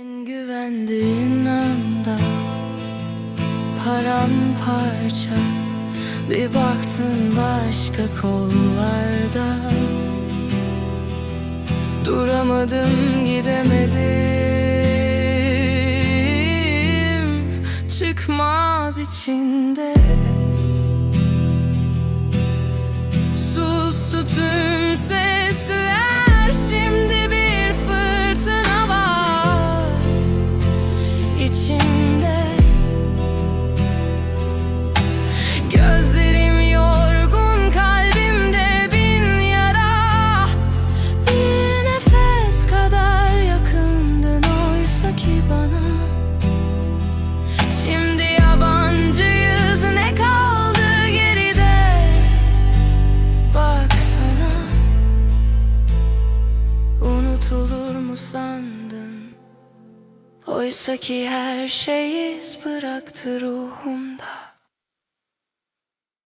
En güvendiğin anda paramparça. Bir baktın başka kollarda. Duramadım gidemedim. Çıkmaz içinde. Sustu tüm sesler içimde. Gözlerim yorgun kalbimde bin yara. Bir nefes kadar yakındın oysa ki bana. Şimdi yabancıyız ne kaldı geride? Baksana Unutulur mu sandın Oysa ki her şey iz bıraktı ruhumda